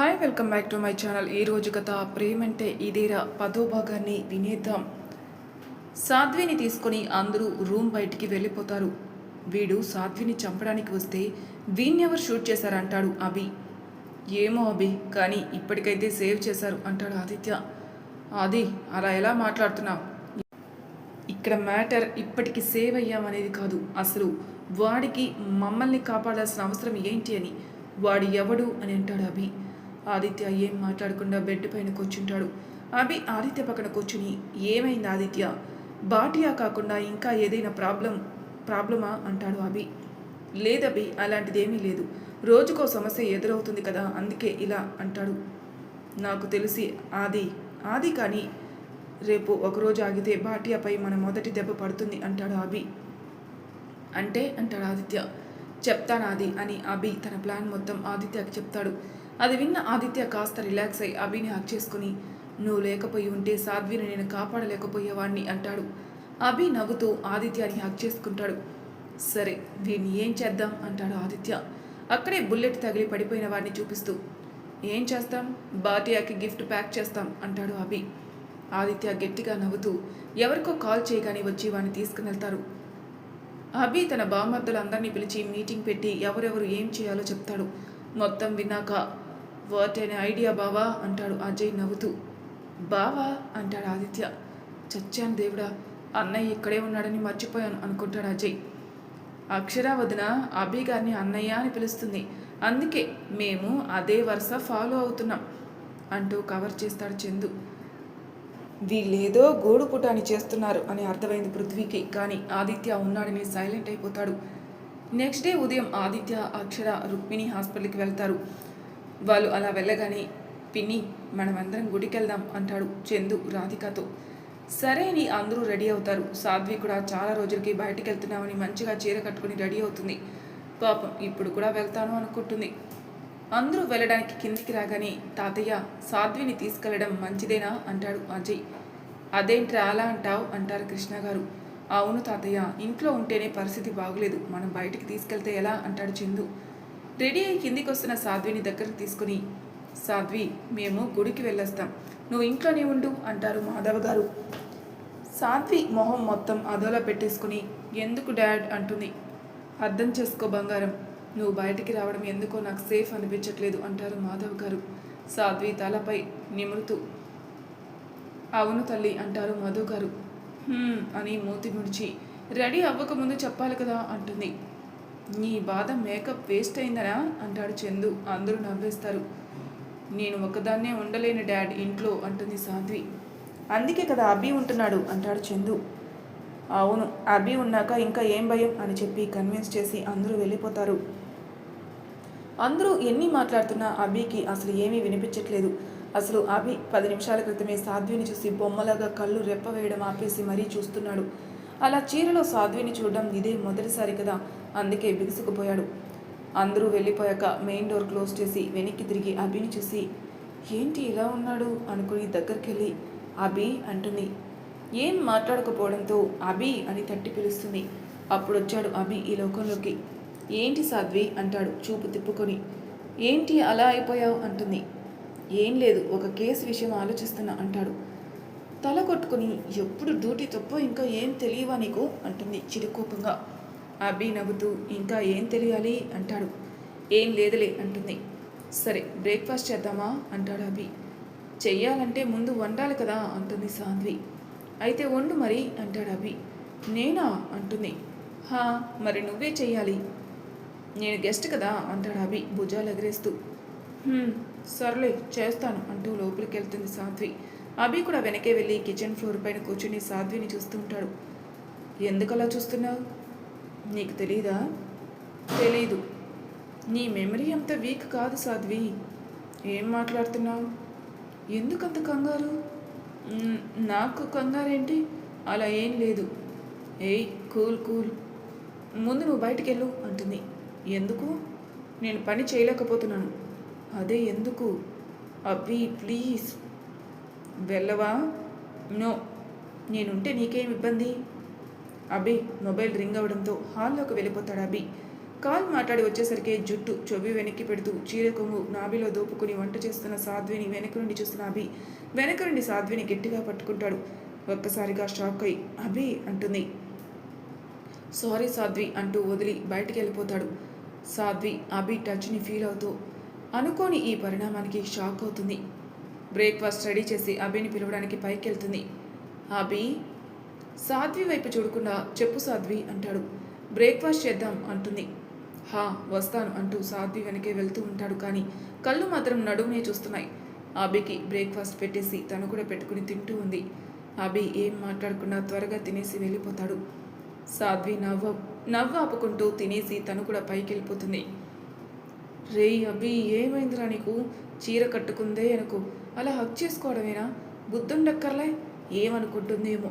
Hi welcome back to my channel ఈ రోజు కథ ప్రేమంటే ఇదేరా పదో భాగాన్ని వినేద్దాం. సాధ్విని తీసుకొని అందరూ రూమ్ బయటికి వెళ్ళిపోతారు. వీడు సాధ్విని చంపడానికి వస్తే వీణ్ణెవరు షూట్ చేశారంటాడు అభి. ఏమో అభి కానీ ఇప్పటికైతే సేవ్ చేశారు అంటాడు ఆదిత్య. అది అలా ఎలా మాట్లాడుతున్నావు? ఇక్కడ మ్యాటర్ ఇప్పటికి సేవ్ అయ్యామనేది కాదు. అసలు వాడికి మమ్మల్ని కాపాడాల్సిన అవసరం ఏంటి అని వాడు ఎవడు అని అంటాడు అభి. ఆదిత్య ఏం మాట్లాడకుండా బెడ్ పైన కూర్చుంటాడు. అభి ఆదిత్య పక్కన కూర్చుని ఏమైంది ఆదిత్య? బాటియా కాకుండా ఇంకా ఏదైనా ప్రాబ్లం ప్రాబ్లమా? అంటాడు అభి. లేదభి అలాంటిదేమీ లేదు. రోజుకో సమస్య ఎదురవుతుంది కదా అందుకే ఇలా అంటాడు. నాకు తెలిసి ఆది ఆది కానీ రేపు ఒకరోజు ఆగితే బాటియాపై మన మొదటి దెబ్బ పడుతుంది అంటాడు అభి. అంటే? అంటాడు ఆదిత్య. చెప్తాను ఆది అని అభి తన ప్లాన్ మొత్తం ఆదిత్యకి చెప్తాడు. అది విన్న ఆదిత్య కాస్త రిలాక్స్ అయి అభిని హక్ చేసుకుని నువ్వు లేకపోయి ఉంటే సాధ్విని నేను కాపాడలేకపోయేవాడిని అంటాడు. అభి నవ్వుతూ ఆదిత్యాన్ని హక్ చేసుకుంటాడు. సరే వీడిని ఏం చేద్దాం? అంటాడు ఆదిత్య. అక్కడే బుల్లెట్ తగిలి పడిపోయిన వాడిని చూపిస్తూ ఏం చేస్తాం? బాటియాకి గిఫ్ట్ ప్యాక్ చేస్తాం అంటాడు అభి. ఆదిత్య గట్టిగా నవ్వుతూ ఎవరికో కాల్ చేయగానే వచ్చి వాడిని తీసుకుని వెళ్తారు అభి తన బామర్దులందరినీ పిలిచి మీటింగ్ పెట్టి ఎవరెవరు ఏం చేయాలో చెప్తాడు. మొత్తం విన్నాక వాట్ అనే ఐడియా బావా అంటాడు అజయ్ నవ్వుతూ. బావా అంటాడు ఆదిత్య. చచ్చాను దేవుడా అన్నయ్య ఇక్కడే ఉన్నాడని మర్చిపోయాను అనుకుంటాడు అజయ్. అక్షర వదిన అభి గారిని అన్నయ్య అని పిలుస్తుంది. అందుకే మేము అదే వరుస ఫాలో అవుతున్నాం అంటూ కవర్ చేస్తాడు చందు. వీళ్ళేదో గూడు పుటాని చేస్తున్నారు అని అర్థమైంది పృథ్వీకి కానీ ఆదిత్య ఉన్నాడని సైలెంట్ అయిపోతాడు. నెక్స్ట్ డే ఉదయం ఆదిత్య అక్షర రుక్మిణి హాస్పిటల్కి వెళ్తారు. వాళ్ళు అలా వెళ్ళగానే పిన్ని మనమందరం గుడికి వెళ్దాం అంటాడు చందు రాధికతో. సరే అని అందరూ రెడీ అవుతారు. సాధ్వి కూడా చాలా రోజులకి బయటికి వెళ్తున్నామని మంచిగా చీర కట్టుకుని రెడీ అవుతుంది. పాపం ఇప్పుడు కూడా వెళ్తాను అనుకుంటుంది. అందరూ వెళ్ళడానికి కిందికి రాగానే తాతయ్య సాధ్విని తీసుకెళ్ళడం మంచిదేనా? అంటాడు అజయ్. అదేంట్రా అలా అంటావు? అంటారు కృష్ణ గారు. అవును తాతయ్య ఇంట్లో ఉంటేనే పరిస్థితి బాగులేదు. మనం బయటికి తీసుకెళ్తే ఎలా? అంటాడు చందు. రెడీ అయి కిందికి వస్తున్న సాధ్విని దగ్గరకు తీసుకుని సాధ్వి మేము గుడికి వెళ్ళొస్తాం. నువ్వు ఇంట్లోనే ఉండు అంటారు మాధవ గారు. సాధ్వి మొహం మొత్తం అదోలా పెట్టేసుకుని ఎందుకు డాడ్? అంటుంది. అర్థం చేసుకో బంగారం. నువ్వు బయటికి రావడం ఎందుకో నాకు సేఫ్ అనిపించట్లేదు అంటారు మాధవ్ గారు. సాధ్వి తలపై నిమురుతూ అవును తల్లి అంటారు మధు గారు. అని మూతి ముడిచి రెడీ అవ్వకముందు చెప్పాలి కదా అంటుంది. నీ బాధ మేకప్ వేస్ట్ అయిందనా? అంటాడు చందు. అందరూ నవ్వేస్తారు. నేను ఒకదాన్నే ఉండలేను డాడ్ ఇంట్లో అంటుంది సాధ్వి. అందుకే కదా అభి ఉంటున్నాడు అంటాడు చందు. అవును అభి ఉన్నాక ఇంకా ఏం భయం అని చెప్పి కన్విన్స్ చేసి అందరూ వెళ్ళిపోతారు. అందరూ ఎన్ని మాట్లాడుతున్నా అభికి అసలు ఏమీ వినిపించట్లేదు. అసలు అభి పది నిమిషాల క్రితమే సాధ్విని చూసి బొమ్మలాగా కళ్ళు రెప్ప వేయడం ఆపేసి మరీ చూస్తున్నాడు. అలా చీరలో సాధ్విని చూడడం ఇదే మొదటిసారి కదా. అందుకే బిగుసుకుపోయాడు. అందరూ వెళ్ళిపోయాక మెయిన్ డోర్ క్లోజ్ చేసి వెనక్కి తిరిగి అభిని చూసి ఏంటి ఇలా ఉన్నాడు? అనుకుని దగ్గరికి వెళ్ళి అభి అంటుంది. ఏం మాట్లాడకపోవడంతో అభి? అని తట్టి పిలుస్తుంది. అప్పుడు వచ్చాడు అభి ఈ లోకంలోకి. ఏంటి సాధ్వి? అంటాడు చూపు తిప్పుకొని. ఏంటి అలా అయిపోయావు? అంటుంది. ఏం లేదు ఒక కేసు విషయం ఆలోచిస్తున్నా అంటాడు. తల కొట్టుకుని ఎప్పుడు డ్యూటీ తప్ప ఇంకా ఏం తెలియవా నీకు? అంటుంది చిరుకోపంగా. అభి నవ్వుతూ ఇంకా ఏం తెలియాలి? అంటాడు. ఏం లేదులే అంటుంది. సరే బ్రేక్ఫాస్ట్ చేద్దామా? అంటాడు అభి చెయ్యాలంటే ముందు వండాలి కదా అంటుంది సాధ్వి అయితే వండు మరి అంటాడు అభి నేనా? అంటుంది. హా మరి నువ్వే చెయ్యాలి. నేను గెస్ట్ కదా అంటాడు అభి భుజాలు ఎగరేస్తూ. సర్లే చేస్తాను అంటూ లోపలికి వెళ్తుంది సాధ్వి అభి కూడా వెనకే వెళ్ళి కిచెన్ ఫ్లోర్ పైన కూర్చుని సాధ్విని చూస్తుంటాడు ఎందుకలా చూస్తున్నావు? నీకు తెలీదా? తెలీదు. నీ మెమరీ అంత వీక్ కాదు సాధ్వి. ఏం మాట్లాడుతున్నావు? ఎందుకంత కంగారు? నాకు కంగారేంటి? అలా ఏం లేదు. ఏయ్ కూల్ కూల్. ముందు నువ్వు బయటికి వెళ్ళు అంటుంది. ఎందుకు? నేను పని చేయలేకపోతున్నాను. అదే ఎందుకు? అబ్బి ప్లీజ్. వెళ్ళవా? నో. నేనుంటే నీకేం ఇబ్బంది? అభి మొబైల్ రింగ్ అవడంతో హాల్లోకి వెళ్ళిపోతాడు అభి. కాల్ మాట్లాడి వచ్చేసరికి జుట్టు చెవి వెనక్కి పెడుతూ చీర కొంగు నాభిలో దోపుకుని వంట చేస్తున్న సాధ్విని వెనక నుండి చూస్తున్న అభి. వెనక నుండి సాధ్విని గట్టిగా పట్టుకుంటాడు. ఒక్కసారిగా షాక్ అయి అభి అంటుంది. సారీ సాధ్వి అంటూ వదిలి బయటికి వెళ్ళిపోతాడు. సాధ్వి అభి టచ్ని ఫీల్ అవుతూ అనుకోని ఈ పరిణామానికి షాక్ అవుతుంది. బ్రేక్ఫాస్ట్ రెడీ చేసి అభిని పిలవడానికి పైకి వెళ్తుంది అభి? సాధ్వి వైపు చూడకుండా చెప్పు సాధ్వి అంటాడు. బ్రేక్ఫాస్ట్ చేద్దాం అంటుంది. హా వస్తాను అంటూ సాధ్వి వెనకే వెళ్తూ ఉంటాడు కానీ కళ్ళు మాత్రం నడుమునే చూస్తున్నాయి. అభికి బ్రేక్ఫాస్ట్ పెట్టేసి తను కూడా పెట్టుకుని తింటూ ఉంది. అభి ఏం మాట్లాడకుండా త్వరగా తినేసి వెళ్ళిపోతాడు. సాధ్వి నవ్వ నవ్వు ఆపుకుంటూ తినేసి తను కూడా పైకి వెళ్ళిపోతుంది. రేయ్ అభి ఏమైందిరా నీకు? చీర కట్టుకుందే అనుకో. అలా హక్ చేసుకోవడమేనా? బుద్ధుండక్కర్లే? ఏమనుకుంటుందేమో.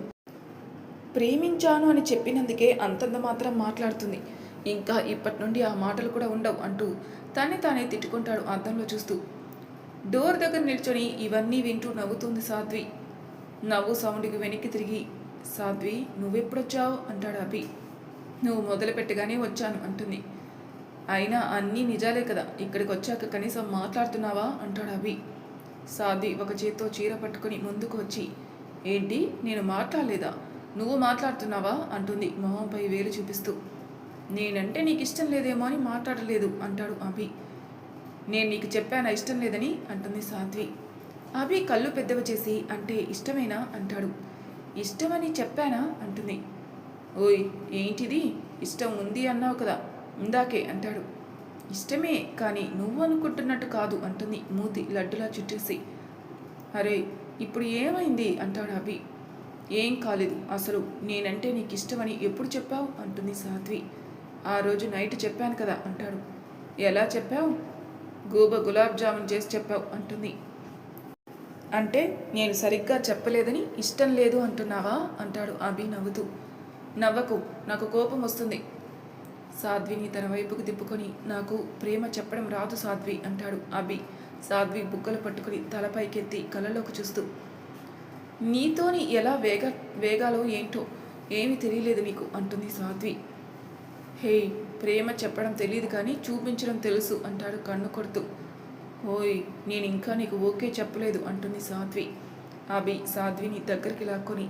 ప్రేమించాను అని చెప్పినందుకే అంతంత మాత్రం మాట్లాడుతుంది. ఇంకా ఇప్పటి నుండి ఆ మాటలు కూడా ఉండవు అంటూ తన్ని తానే తిట్టుకుంటాడు అద్దంలో చూస్తూ. డోర్ దగ్గర నిల్చొని ఇవన్నీ వింటూ నవ్వుతుంది సాధ్వి. నవ్వు సౌండ్కి వెనక్కి తిరిగి సాధ్వి నువ్వెప్పుడొచ్చావు? అంటాడు అభి. నువ్వు మొదలుపెట్టగానే వచ్చాను అంటుంది. అయినా అన్నీ నిజాలే కదా ఇక్కడికి వచ్చాక కనీసం మాట్లాడుతున్నావా? అంటాడు అభి. సాధ్వి ఒక చేత్తో చీర పట్టుకుని ముందుకు వచ్చి ఏంటి నేను మాట్లాడలేదా? నువ్వు మాట్లాడుతున్నావా? అంటుంది మొహంపై వేలు చూపిస్తూ. నేనంటే నీకు ఇష్టం లేదేమో అని మాట్లాడలేదు అంటాడు అభి. నేను నీకు చెప్పానా ఇష్టం లేదని? అంటుంది సాధ్వి. అభి కళ్ళు పెద్దవి చేసి అంటే ఇష్టమేనా? అంటాడు. ఇష్టమని చెప్పానా? అంటుంది. ఓయ్ ఏంటిది? ఇష్టం ఉంది అన్నావు కదా ఇందాకే అంటాడు. ఇష్టమే కానీ నువ్వు అనుకుంటున్నట్టు కాదు అంటుంది మూతి లడ్డులా చుట్టేసి. అరే ఇప్పుడు ఏమైంది? అంటాడు అభి. ఏం కాలేదు. అసలు నేనంటే నీకు ఇష్టమని ఎప్పుడు చెప్పావు? అంటుంది సాధ్వి. ఆ రోజు నైట్ చెప్పాను కదా అంటాడు. ఎలా చెప్పావు? గూబ గులాబ్ జామున్ చేసి చెప్పావు అంటుంది. అంటే నేను సరిగ్గా చెప్పలేదని ఇష్టం లేదు అంటున్నావా? అంటాడు అభి నవ్వుతూ. నవ్వకు నాకు కోపం వస్తుంది. సాధ్విని తన వైపుకు తిప్పుకొని నాకు ప్రేమ చెప్పడం రాదు సాధ్వి అంటాడు అభి. సాధ్వి బుగ్గలు పట్టుకుని తలపైకెత్తి కళ్ళలోకి చూస్తూ. నీతోని ఎలా వేగ వేగాలో ఏంటో ఏమీ తెలియలేదు నీకు అంటుంది సాధ్వి. హే ప్రేమ చెప్పడం తెలియదు కానీ చూపించడం తెలుసు అంటాడు కన్ను కొడుతూ. ఓయ్ నేను ఇంకా నీకు ఓకే చెప్పలేదు అంటుంది సాధ్వి. అభి సాధ్విని దగ్గరికి లాక్కొని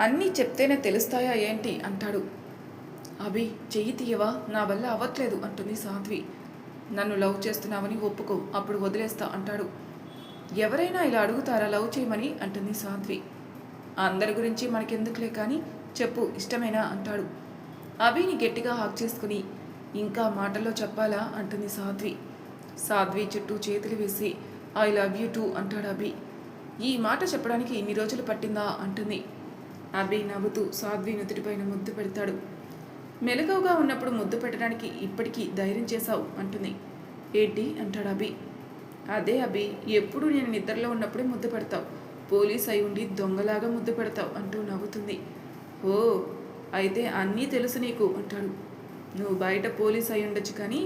అన్నీ చెప్తేనే తెలుస్తాయా ఏంటి అంటాడు. అభి చెయ్యి తీయవా? నా వల్ల అవ్వట్లేదు అంటుంది సాధ్వి. నన్ను లవ్ చేస్తున్నావని ఒప్పుకో అప్పుడు వదిలేస్తా అంటాడు. ఎవరైనా ఇలా అడుగుతారా లవ్ చేయమని? అంటుంది సాధ్వి అందరి గురించి మనకెందుకులే కానీ చెప్పు ఇష్టమేనా? అంటాడు. అభిని గట్టిగా హాక్ చేసుకుని ఇంకా మాటల్లో చెప్పాలా? అంటుంది సాధ్వి సాధ్వి చుట్టూ చేతులు వేసి ఐ లవ్ యూ టూ అంటాడు అభి. ఈ మాట చెప్పడానికి ఇన్ని రోజులు పట్టిందా? అంటుంది. అభి నవ్వుతూ సాధ్వి నుదుటిపైన ముద్దు పెడతాడు. మెలకువగా ఉన్నప్పుడు ముద్దు పెట్టడానికి ఇప్పటికీ ధైర్యం చేశావు అంటుంది. ఏంటి? అంటాడు అభి. అదే అభి ఎప్పుడు నేను నిద్రలో ఉన్నప్పుడే ముద్దు పెడతావు. పోలీస్ అయి ఉండి దొంగలాగా ముద్దు పెడతావు అంటూ నవ్వుతుంది. ఓ అయితే అన్నీ తెలుసు నీకు అంటాడు. నువ్వు బయట పోలీస్ అయి ఉండొచ్చు కానీ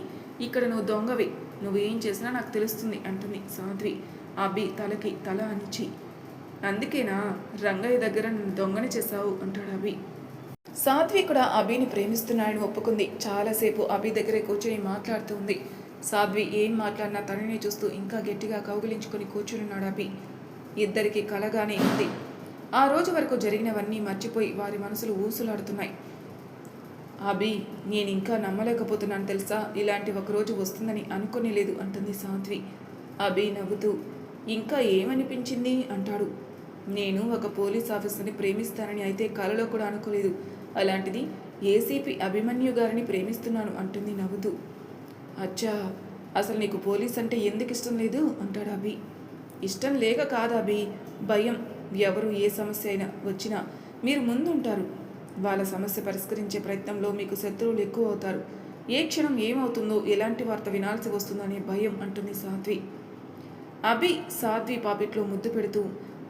ఇక్కడ నువ్వు దొంగవి. నువ్వేం చేసినా నాకు తెలుస్తుంది అంటుంది సాధ్వి అభి తలకి తల అనిచి అందుకేనా రంగయ్య దగ్గర నన్ను దొంగని చేశావు అంటాడు అభి. సాధ్వి కూడా అభిని ప్రేమిస్తున్నాడని ఒప్పుకుంది. చాలాసేపు అభి దగ్గరే కూర్చొని మాట్లాడుతూ ఉంది. సాధ్వి ఏం మాట్లాడినా తనని చూస్తూ ఇంకా గట్టిగా కౌగిలించుకొని కూర్చున్నాడు అభి. ఇద్దరికి కలగానే ఉంది. ఆ రోజు వరకు జరిగినవన్నీ మర్చిపోయి వారి మనసులు ఊసులాడుతున్నాయి. అభి నేను ఇంకా నమ్మలేకపోతున్నాను తెలుసా? ఇలాంటి ఒక రోజు వస్తుందని అనుకునే లేదు అంటుంది సాధ్వి. అభి నవ్వుతూ ఇంకా ఏమనిపించింది? అంటాడు. నేను ఒక పోలీస్ ఆఫీసర్ని ప్రేమిస్తానని అయితే కలలో కూడా అనుకోలేదు. అలాంటిది ఏసీపీ అభిమన్యు గారిని ప్రేమిస్తున్నాను అంటుంది నవ్వుతూ. అచ్చా అసలు నీకు పోలీస్ అంటే ఎందుకు ఇష్టం లేదు? అంటాడు అభి. ఇష్టం లేక కాదు అభి. భయం. ఎవరు ఏ సమస్య అయినా వచ్చినా మీరు ముందుంటారు. వాళ్ళ సమస్య పరిష్కరించే ప్రయత్నంలో మీకు శత్రువులు ఎక్కువ అవుతారు. ఏ క్షణం ఏమవుతుందో ఎలాంటి వార్త వినాల్సి వస్తుందనే భయం అంటుంది సాధ్వి. అభి సాధ్వి పాపిట్లో ముద్దు పెడుతూ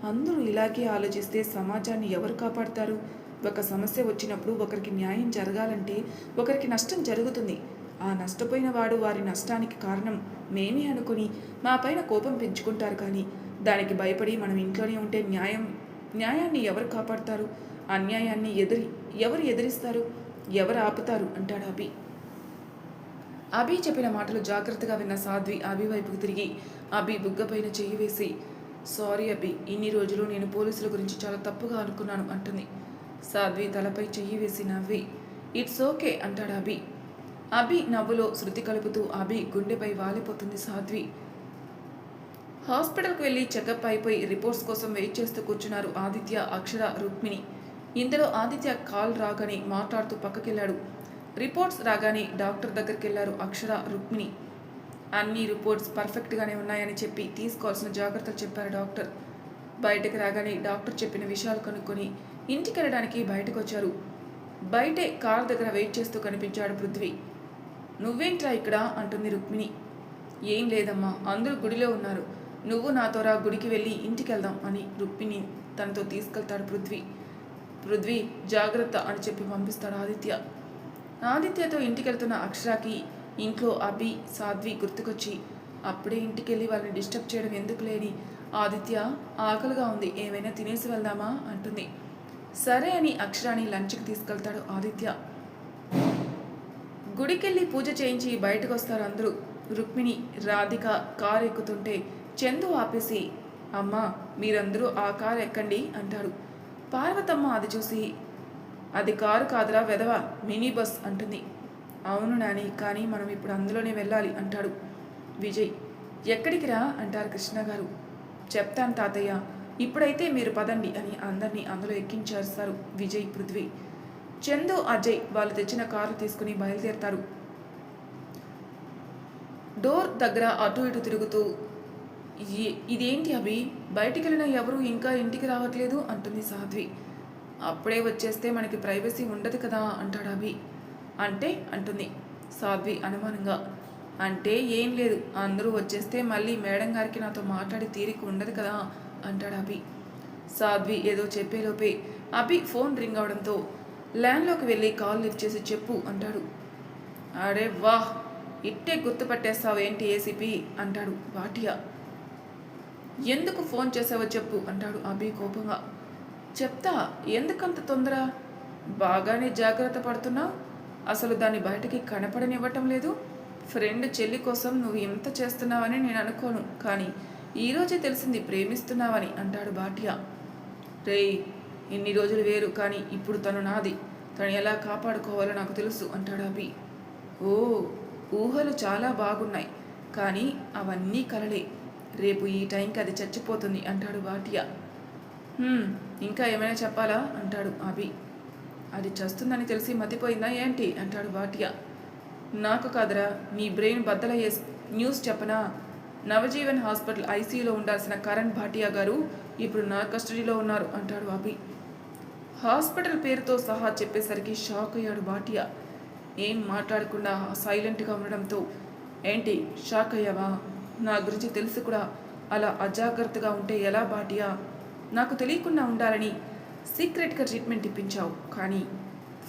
అందరూ ఇలాగే ఆలోచిస్తే సమాజాన్ని ఎవరు కాపాడతారు? ఒక సమస్య వచ్చినప్పుడు ఒకరికి న్యాయం జరగాలంటే ఒకరికి నష్టం జరుగుతుంది. ఆ నష్టపోయిన వాడు వారి నష్టానికి కారణం మేమే అనుకుని మా పైన కోపం పెంచుకుంటారు కానీ దానికి భయపడి మనం ఇంట్లోనే ఉంటే న్యాయం న్యాయాన్ని ఎవరు కాపాడతారు? అన్యాయాన్ని ఎదిరి ఎవరు ఎదిరిస్తారు? ఎవరు ఆపుతారు? అంటాడు అభి. అభి చెప్పిన మాటలు జాగ్రత్తగా విన్న సాధ్వి అభి వైపుకు తిరిగి అభి బుగ్గపైన చెయ్యి వేసి సారీ అభి ఇన్ని రోజులు నేను పోలీసుల గురించి చాలా తప్పుగా అనుకున్నాను అంటుంది. సాధ్వి తలపై చెయ్యి వేసి నవ్వి ఇట్స్ ఓకే అంటాడు అభి. అభి నవ్వులో శృతి కలుపుతూ అభి గుండెపై వాలిపోతుంది సాధ్వి. హాస్పిటల్కి వెళ్ళి చెకప్ అయిపోయి రిపోర్ట్స్ కోసం వెయిట్ చేస్తూ కూర్చున్నారు ఆదిత్య అక్షర రుక్మిణి. ఇందులో ఆదిత్య కాల్ రాగానే మాట్లాడుతూ పక్కకెళ్ళాడు. రిపోర్ట్స్ రాగానే డాక్టర్ దగ్గరికి వెళ్ళారు అక్షర రుక్మిణి. అన్ని రిపోర్ట్స్ పర్ఫెక్ట్గానే ఉన్నాయని చెప్పి తీసుకోవాల్సిన జాగ్రత్తలు చెప్పారు డాక్టర్. బయటకు రాగానే డాక్టర్ చెప్పిన విషయాలు కనుక్కొని ఇంటికి వెళ్ళడానికి బయటకు వచ్చారు బయటే కార్ దగ్గర వెయిట్ చేస్తూ కనిపించాడు పృథ్వీ. నువ్వేంట్రా ఇక్కడ? అంటుంది రుక్మిణి. ఏం లేదమ్మా అందరూ గుడిలో ఉన్నారు. నువ్వు నాతో రా గుడికి వెళ్ళి ఇంటికి వెళ్దాం అని రుక్మిణి తనతో తీసుకెళ్తాడు పృథ్వీ. పృథ్వీ జాగ్రత్త అని చెప్పి పంపిస్తాడు ఆదిత్య. ఆదిత్యతో ఇంటికి వెళ్తున్న అక్షరాకి ఇంట్లో అభి సాధ్వి గుర్తుకొచ్చి అప్పుడే ఇంటికి వెళ్ళి వాళ్ళని డిస్టర్బ్ చేయడం ఎందుకు లేని? ఆదిత్య ఆకలిగా ఉంది. ఏమైనా తినేసి వెళ్దామా? అంటుంది. సరే అని అక్షరాని లంచ్కి తీసుకెళ్తాడు ఆదిత్య. గుడికెళ్ళి పూజ చేయించి బయటకు వస్తారు అందరూ. రుక్మిణి రాధిక కారు ఎక్కుతుంటే చందు ఆపేసి అమ్మా మీరందరూ ఆ కారు ఎక్కండి అంటాడు. పార్వతమ్మ అది చూసి అది కారు కాదురా వెధవ మినీ బస్ అంటుంది. అవును నాని కానీ మనం ఇప్పుడు అందులోనే వెళ్ళాలి అంటాడు విజయ్. ఎక్కడికి రా అంటారు కృష్ణ గారు. చెప్తాను తాతయ్య ఇప్పుడైతే మీరు పదండి అని అందరినీ అందులో ఎక్కించేస్తారు విజయ్ పృథ్వీ. చందు అజయ్ వాళ్ళు తెచ్చిన కారు తీసుకుని బయలుదేరతారు. డోర్ దగ్గర అటు ఇటు తిరుగుతూ ఇదేంటి అభి? బయటికి వెళ్ళిన ఎవరు ఇంకా ఇంటికి రావట్లేదు? అంటుంది సాధ్వి. అప్పుడే వచ్చేస్తే మనకి ప్రైవసీ ఉండదు కదా అంటాడు అభి. అంటే? అంటుంది సాధ్వి అనుమానంగా. అంటే ఏం లేదు అందరూ వచ్చేస్తే మళ్ళీ మేడం గారికి నాతో మాట్లాడి తీరిక ఉండదు కదా అంటాడు అభి. సాధ్వి ఏదో చెప్పేలోపే అభి ఫోన్ రింగ్ అవడంతో ల్యాండ్లోకి వెళ్ళి కాల్ లిఫ్ట్ చేసి చెప్పు అంటాడు. అరే వాహ్ ఇట్టే గుర్తుపట్టేస్తావు ఏంటి ఏసీపీ? అంటాడు వాటియా ఎందుకు ఫోన్ చేసావో చెప్పు అంటాడు అభి కోపంగా. చెప్తా ఎందుకంత తొందర? బాగానే జాగ్రత్త పడుతున్నావు. అసలు దాన్ని బయటికి కనపడనివ్వటం లేదు. ఫ్రెండ్ చెల్లి కోసం నువ్వు ఎంత చేస్తున్నావని నేను అనుకోను. కానీ ఈరోజే తెలిసింది ప్రేమిస్తున్నావని అంటాడు భాటియా. రేయ్ ఇన్ని రోజులు వేరు కానీ ఇప్పుడు తను నాది. తను ఎలా కాపాడుకోవాలో నాకు తెలుసు అంటాడు అభి. ఓ ఊహలు చాలా బాగున్నాయి కానీ అవన్నీ కలలే. రేపు ఈ టైంకి అది చచ్చిపోతుంది అంటాడు భాటియా. ఇంకా ఏమైనా చెప్పాలా అంటాడు అభి. అది చస్తుందని తెలిసి మతిపోయిందా ఏంటి అంటాడు భాటియా. నాకు కాదురా మీ బ్రెయిన్ బద్దలయ్యే న్యూస్ చెప్పనా? నవజీవన్ హాస్పిటల్ ఐసీయూలో ఉండాల్సిన కరణ్ భాటియా గారు ఇప్పుడు నా కస్టడీలో ఉన్నారు అంటాడు అభి. హాస్పిటల్ పేరుతో సహా చెప్పేసరికి షాక్ అయ్యాడు భాటియా. ఏం మాట్లాడకుండా సైలెంట్గా ఉండడంతో ఏంటి షాక్ అయ్యావా? నా గురించి తెలిసి కూడా. అలా అజాగ్రత్తగా ఉంటే ఎలా భాటియా? నాకు తెలియకుండా ఉండాలని సీక్రెట్గా ట్రీట్మెంట్ ఇప్పించావు. కానీ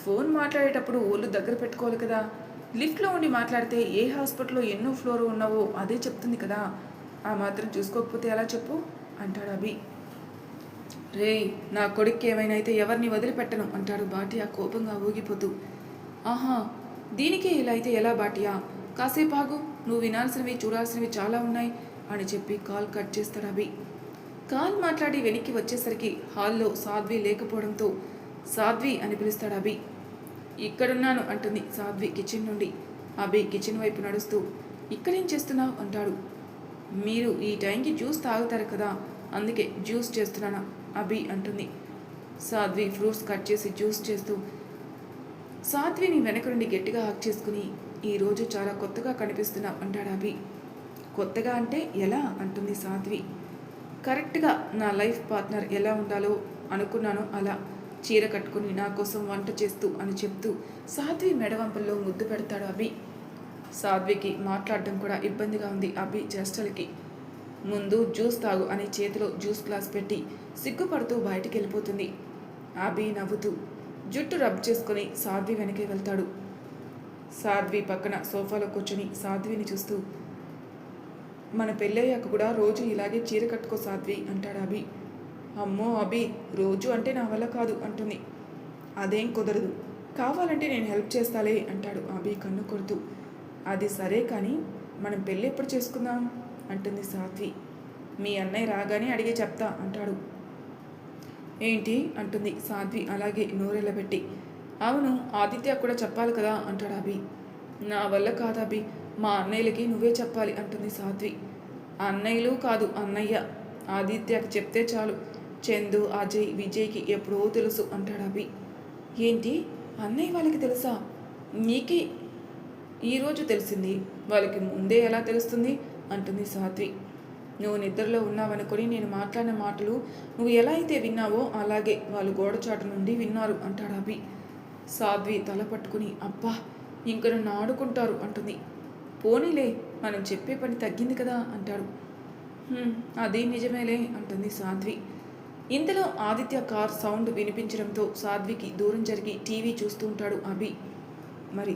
ఫోన్ మాట్లాడేటప్పుడు ఒళ్ళు దగ్గర పెట్టుకోవాలి కదా. లిఫ్ట్లో ఉండి మాట్లాడితే ఏ హాస్పిటల్లో ఎన్నో ఫ్లోర్ ఉన్నావో అదే చెప్తుంది కదా. ఆ మాత్రం చూసుకోకపోతే ఎలా చెప్పు? అంటాడు అభి. రే నా కొడుక్కి ఏమైనా అయితే ఎవరిని వదిలిపెట్టను అంటాడు బాటియా కోపంగా ఊగిపోతూ. ఆహా దీనికే ఇలా అయితే ఎలా బాటియా కాసేపు ఆగు నువ్వు వినాల్సినవి చూడాల్సినవి చాలా ఉన్నాయి అని చెప్పి కాల్ కట్ చేస్తాడు అభి. కాల్ మాట్లాడి వెనక్కి వచ్చేసరికి హాల్లో సాధ్వి లేకపోవడంతో సాధ్వి అని పిలుస్తాడు అభి. ఇక్కడున్నాను అంటుంది సాధ్వి కిచెన్ నుండి. అభి కిచెన్ వైపు నడుస్తూ ఇక్కడేం చేస్తున్నావు? అంటాడు. మీరు ఈ టైంకి జ్యూస్ తాగుతారు కదా అందుకే జ్యూస్ చేస్తున్నానా. అభి అంటుంది. సాధ్వి ఫ్రూట్స్ కట్ చేసి జ్యూస్ చేస్తూ సాధ్విని వెనక నుండి గట్టిగా హక్ చేసుకుని ఈరోజు చాలా కొత్తగా కనిపిస్తున్నావు అంటాడు అభి. కొత్తగా అంటే ఎలా? అంటుంది సాధ్వి. కరెక్ట్గా నా లైఫ్ పార్ట్నర్ ఎలా ఉండాలో అనుకున్నానో అలా చీర కట్టుకుని నా కోసం వంట చేస్తూ అని చెప్తూ సాధ్వి మెడవంపల్లో ముద్దు పెడతాడు అభి. సాధ్వికి మాట్లాడడం కూడా ఇబ్బందిగా ఉంది అభి చేష్టలకి. ముందు జ్యూస్ తాగు అని చేతిలో జ్యూస్ గ్లాస్ పెట్టి సిగ్గుపడుతూ బయటికి వెళ్ళిపోతుంది ఆబీ నవ్వుతూ జుట్టు రబ్ చేసుకొని సాధ్వి వెనకే వెళ్తాడు. సాధ్వి పక్కన సోఫాలో కూర్చొని సాధ్విని చూస్తూ మన పెళ్ళయ్యాక కూడా రోజు ఇలాగే చీర కట్టుకో సాధ్వి అంటాడు అభి. అమ్మో అభి రోజు అంటే నా వల్ల కాదు అంటుంది. అదేం కుదరదు. కావాలంటే నేను హెల్ప్ చేస్తాలే అంటాడు అభి కన్ను కొడుతూ. అది సరే కానీ మనం పెళ్ళి ఎప్పుడు చేసుకుందాం? అంటుంది సాధ్వి మీ అన్నయ్య రాగానే అడిగే చెప్తా అంటాడు. ఏంటి? అంటుంది సాధ్వి అలాగే నోరెళ్ళబెట్టి. అవును ఆదిత్య కూడా చెప్పాలి కదా అంటాడు అభి. నా వల్ల కాదు అభి మా అన్నయ్యలకి నువ్వే చెప్పాలి అంటుంది సాధ్వి అన్నయ్యలు కాదు అన్నయ్య. ఆదిత్యకి చెప్తే చాలు. చందు అజయ్ విజయ్కి ఎప్పుడో తెలుసు అంటాడు అభి. ఏంటి? అన్నయ్య వాళ్ళకి తెలుసా? నీకే ఈరోజు తెలిసింది. వాళ్ళకి ముందే ఎలా తెలుస్తుంది? అంటుంది సాధ్వి నువ్వు నిద్రలో ఉన్నావనుకొని నేను మాట్లాడిన మాటలు నువ్వు ఎలా అయితే విన్నావో అలాగే వాళ్ళు గోడచాటు నుండి విన్నారు అంటాడు అభి. సాధ్వి తల పట్టుకుని అబ్బా ఇంక నన్ను ఆడుకుంటారు అంటుంది. పోనీలే మనం చెప్పే పని తగ్గింది కదా అంటాడు. అది నిజమేలే అంటుంది సాధ్వి ఇంతలో ఆదిత్య కార్ సౌండ్ వినిపించడంతో సాధ్వికి దూరం జరిగి టీవీ చూస్తూ ఉంటాడు అభి. మరి